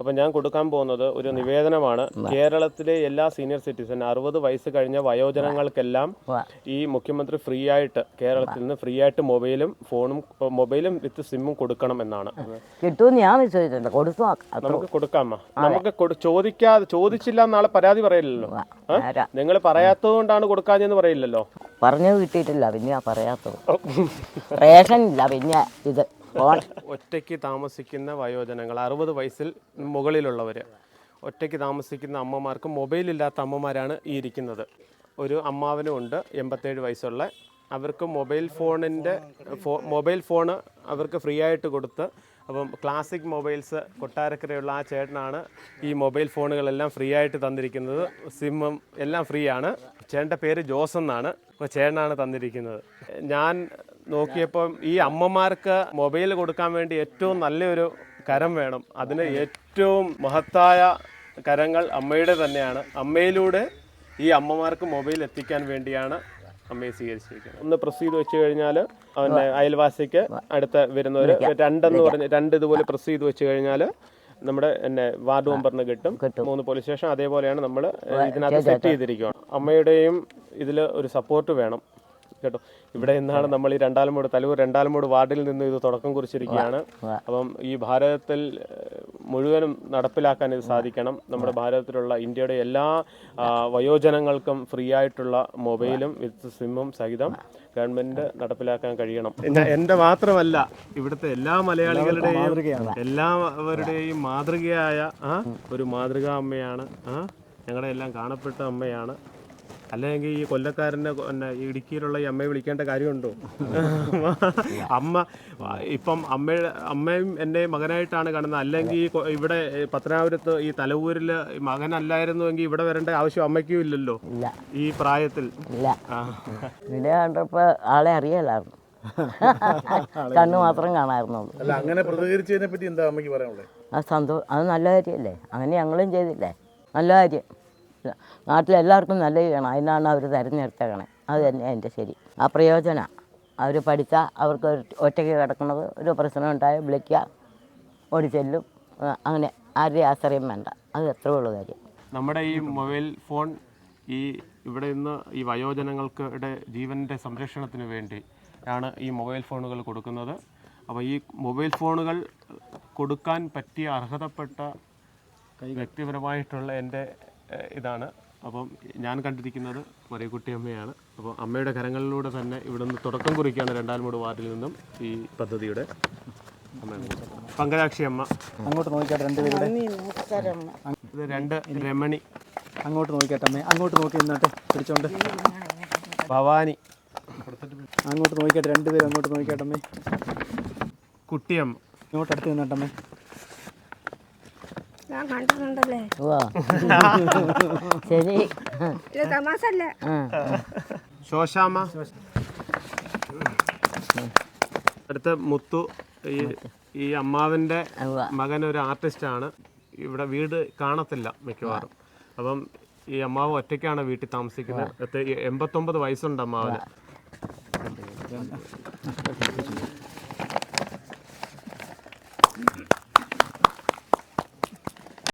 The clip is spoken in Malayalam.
അപ്പം ഞാൻ കൊടുക്കാൻ പോകുന്നത് ഒരു നിവേദനമാണ്. കേരളത്തിലെ എല്ലാ സീനിയർ സിറ്റിസൺ അറുപത് വയസ്സ് കഴിഞ്ഞ വയോജനങ്ങൾക്കെല്ലാം ഈ മുഖ്യമന്ത്രി ഫ്രീ ആയിട്ട് കേരളത്തിൽ നിന്ന് ഫ്രീ ആയിട്ട് മൊബൈലും ഫോണും മൊബൈലും വിത്ത് സിമ്മും കൊടുക്കണം എന്നാണ്. നമുക്ക് കൊടുക്കാമ്മ നമുക്ക് ചോദിക്കാതെ ചോദിച്ചില്ല എന്നാളെ പരാതി പറയില്ലല്ലോ നിങ്ങൾ പറയാത്തത് കൊണ്ടാണ് കൊടുക്കാഞ്ഞെന്ന് പറയില്ലല്ലോ പറഞ്ഞു കിട്ടിയിട്ടില്ല പിന്നെ പറയാത്തത്. റേഷൻ ഇല്ല പിന്നെ ഇത്. ഒറ്റയ്ക്ക് താമസിക്കുന്ന വയോജനങ്ങൾ അറുപത് വയസ്സിൽ മുകളിലുള്ളവർ ഒറ്റയ്ക്ക് താമസിക്കുന്ന അമ്മമാർക്ക് മൊബൈൽ ഇല്ലാത്ത അമ്മമാരാണ് ഈ ഇരിക്കുന്നത്. ഒരു അമ്മാവനും ഉണ്ട് എൺപത്തേഴ് വയസ്സുള്ള. അവർക്ക് മൊബൈൽ ഫോണിന്റെ ഫോ മൊബൈൽ ഫോണ് അവർക്ക് ഫ്രീ ആയിട്ട് കൊടുത്ത് അപ്പം ക്ലാസിക് മൊബൈൽസ് കൊട്ടാരക്കരയുള്ള ആ ചേട്ടനാണ് ഈ മൊബൈൽ ഫോണുകളെല്ലാം ഫ്രീ ആയിട്ട് തന്നിരിക്കുന്നത്. സിമ്മും എല്ലാം ഫ്രീ ആണ്. ചേട്ടന്റെ പേര് ജോസ് എന്നാണ്. അപ്പോൾ ചേട്ടനാണ് തന്നിരിക്കുന്നത്. ഞാൻ നോക്കിയപ്പം ഈ അമ്മമാർക്ക് മൊബൈൽ കൊടുക്കാൻ വേണ്ടി ഏറ്റവും നല്ലൊരു കരം വേണം. അതിന് ഏറ്റവും മഹത്തായ കരങ്ങൾ അമ്മയുടെ തന്നെയാണ്. അമ്മയിലൂടെ ഈ അമ്മമാർക്ക് മൊബൈൽ എത്തിക്കാൻ വേണ്ടിയാണ് അമ്മയെ സ്വീകരിച്ചിരിക്കുന്നത്. ഒന്ന് പ്രസ് ചെയ്ത് വെച്ച് കഴിഞ്ഞാൽ അവന്റെ അയൽവാസിക്ക് അടുത്ത വരുന്നവർ രണ്ടെന്ന് പറഞ്ഞ് രണ്ട് ഇതുപോലെ പ്രസ് ചെയ്ത് വെച്ച് കഴിഞ്ഞാൽ നമ്മുടെ എന്നെ വാർഡ് മെമ്പറിന് കിട്ടും. മൂന്ന് പോലീസ് സ്റ്റേഷൻ അതേപോലെയാണ് നമ്മൾ ഇതിനകത്ത് സെറ്റ് ചെയ്തിരിക്കുകയാണ് അമ്മയുടെയും ഇതിൽ ഒരു സപ്പോർട്ട് വേണം. കേട്ടോ. ഇവിടെ നിന്നാണ് നമ്മൾ ഈ രണ്ടാലമൂട് തലൂർ രണ്ടാലമൂട് വാർഡിൽ നിന്ന് ഇത് തുടക്കം കുറിച്ചിരിക്കുകയാണ്. അപ്പം ഈ ഭാരതത്തിൽ മുഴുവനും നടപ്പിലാക്കാൻ ഇത് സാധിക്കണം. നമ്മുടെ ഭാരതത്തിലുള്ള ഇന്ത്യയുടെ എല്ലാ വയോജനങ്ങൾക്കും ഫ്രീ ആയിട്ടുള്ള മൊബൈലും വിത്ത് സിമ്മും സഹിതം ഗവൺമെന്റ് നടപ്പിലാക്കാൻ കഴിയണം. എന്റെ മാത്രമല്ല ഇവിടുത്തെ എല്ലാ മലയാളികളുടെയും എല്ലാവരുടെയും മാതൃകയായ ഒരു മാതൃകാ അമ്മയാണ് ആ ഞങ്ങളുടെ എല്ലാം കാണപ്പെട്ട അമ്മയാണ്. അല്ലെങ്കിൽ ഈ കൊല്ലക്കാരനെ പിന്നെ ഈ ഇടുക്കിയിലുള്ള ഈ അമ്മയെ വിളിക്കേണ്ട കാര്യമുണ്ടോ? അമ്മ ഇപ്പം അമ്മയുടെ അമ്മയും എന്റെ മകനായിട്ടാണ് കാണുന്നത്. അല്ലെങ്കിൽ ഈ ഇവിടെ ഈ പത്തനാപുരത്ത് ഈ തലവൂരിൽ മകനല്ലായിരുന്നുവെങ്കിൽ ഇവിടെ വരേണ്ട ആവശ്യം അമ്മയ്ക്കും ഇല്ലല്ലോ? ഈ പ്രായത്തിൽ. കണ്ടപ്പോൾ ആളെ അറിയാലായിരുന്നു. കണ്ണു മാത്രം കാണാമായിരുന്നുള്ളൂ അല്ല അങ്ങനെ പ്രതികരിച്ചതിനെ പറ്റി എന്താ അമ്മയ്ക്ക് പറയാനുള്ളത് ആ സന്തോഷം അത് നല്ല കാര്യമല്ലേ? അങ്ങനെ ഞങ്ങളും ചെയ്തില്ലേ? നല്ല കാര്യം. നാട്ടിലെല്ലാവർക്കും നല്ല ചെയ്യണം അതിനാണ് അവർ തിരഞ്ഞെടുത്തേക്കണേ. അത് തന്നെ എന്റെ ശരി. ആ പ്രയോജന. അവർ പഠിച്ചാൽ അവർക്ക് ഒറ്റയ്ക്ക് കിടക്കുന്നത് ഒരു പ്രശ്നം ഉണ്ടായ വിളിക്കുക ഓടി ചെല്ലും. അങ്ങനെ ആരുടെയും ആശ്രയം വേണ്ട. അത് എത്ര ഉള്ളൂ കാര്യം. നമ്മുടെ ഈ മൊബൈൽ ഫോൺ ഈ ഇവിടെ നിന്ന് ഈ വയോജനങ്ങൾക്ക് ജീവന്റെ സംരക്ഷണത്തിന് വേണ്ടി ആണ് ഈ മൊബൈൽ ഫോണുകൾ കൊടുക്കുന്നത്. അപ്പോൾ ഈ മൊബൈൽ ഫോണുകൾ കൊടുക്കാൻ പറ്റിയ അർഹതപ്പെട്ട വ്യക്തിപരമായിട്ടുള്ള എന്റെ ഇതാണ്. അപ്പം ഞാൻ കണ്ടിരിക്കുന്നത് ഒരേ കുട്ടിയമ്മയാണ് അപ്പോൾ അമ്മയുടെ കരങ്ങളിലൂടെ തന്നെ ഇവിടെ നിന്ന് തുടക്കം കുറിക്കുകയാണ് രണ്ടാൽമൂട് വാർഡിൽ നിന്നും ഈ പദ്ധതിയുടെ പങ്കരാക്ഷി പങ്കജാക്ഷി അമ്മ. അങ്ങോട്ട് നോക്കിയാട്ടെ രണ്ടുപേരുടെ ഇത് രണ്ട് രമണി. അങ്ങോട്ട് നോക്കിയാട്ടെ അമ്മേ. അങ്ങോട്ട് നോക്കി നിന്നാട്ടെ. പിടിച്ചോണ്ട്. ഭവാനി. അങ്ങോട്ട് നോക്കിക്കാട്ടെ രണ്ടുപേരും അങ്ങോട്ട് നോക്കിയാട്ടെ അമ്മേ. കുട്ടിയമ്മ. ഇങ്ങോട്ട് അടുത്ത് നിന്നാട്ടെ അമ്മേ. ഞാൻ കണ്ടിട്ടുണ്ടല്ലേ? ശരി. ഇത് തമാശ അല്ലേ ആ അടുത്ത മുത്തു ഈ ഈ അമ്മാവിന്റെ മകൻ ഒരു ആർട്ടിസ്റ്റ് ആണ് ഇവിടെ വീട് കാണത്തില്ല മിക്കവാറും. അപ്പം ഈ അമ്മാവ് ഒറ്റയ്ക്കാണ് വീട്ടിൽ താമസിക്കുന്നത്. എൺപത്തൊമ്പത് വയസ്സുണ്ട് അമ്മാവന്.